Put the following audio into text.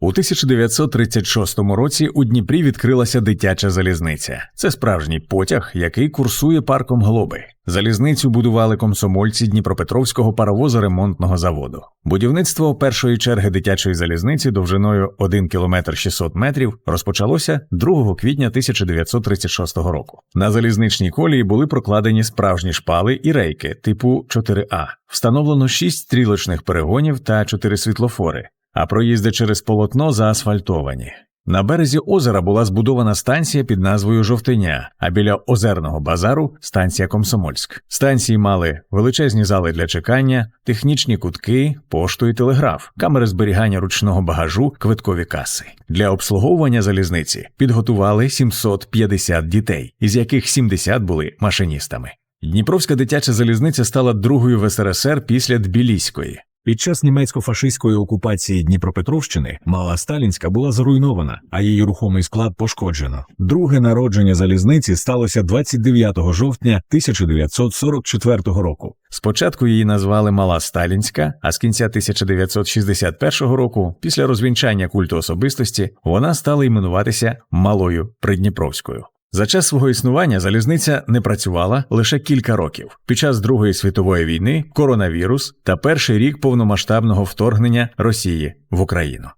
У 1936 році у Дніпрі відкрилася дитяча залізниця. Це справжній потяг, який курсує парком Глоби. Залізницю будували комсомольці Дніпропетровського паровозоремонтного заводу. Будівництво першої черги дитячої залізниці довжиною 1 км 600 метрів розпочалося 2 квітня 1936 року. На залізничній колії були прокладені справжні шпали і рейки типу 4А. Встановлено 6 стрілочних перегонів та 4 світлофори а проїзди через полотно заасфальтовані. На березі озера була збудована станція під назвою Жовтиня, а біля озерного базару станція Комсомольськ. Станції мали величезні зали для чекання, технічні кутки, пошту і телеграф, камери зберігання ручного багажу, квиткові каси. Для обслуговування залізниці підготували 750 дітей, із яких 70 були машиністами. Дніпровська дитяча залізниця стала другою в СРСР після Тбіліської. Під час німецько-фашистської окупації Дніпропетровщини Мала Сталінська була зруйнована, а її рухомий склад пошкоджено. Друге народження залізниці сталося 29 жовтня 1944 року. Спочатку її назвали Мала Сталінська, а з кінця 1961 року, після розвінчання культу особистості, вона стала іменуватися Малою Придніпровською. За час свого існування залізниця не працювала лише кілька років під час Другої світової війни, коронавірус та перший рік повномасштабного вторгнення Росії в Україну.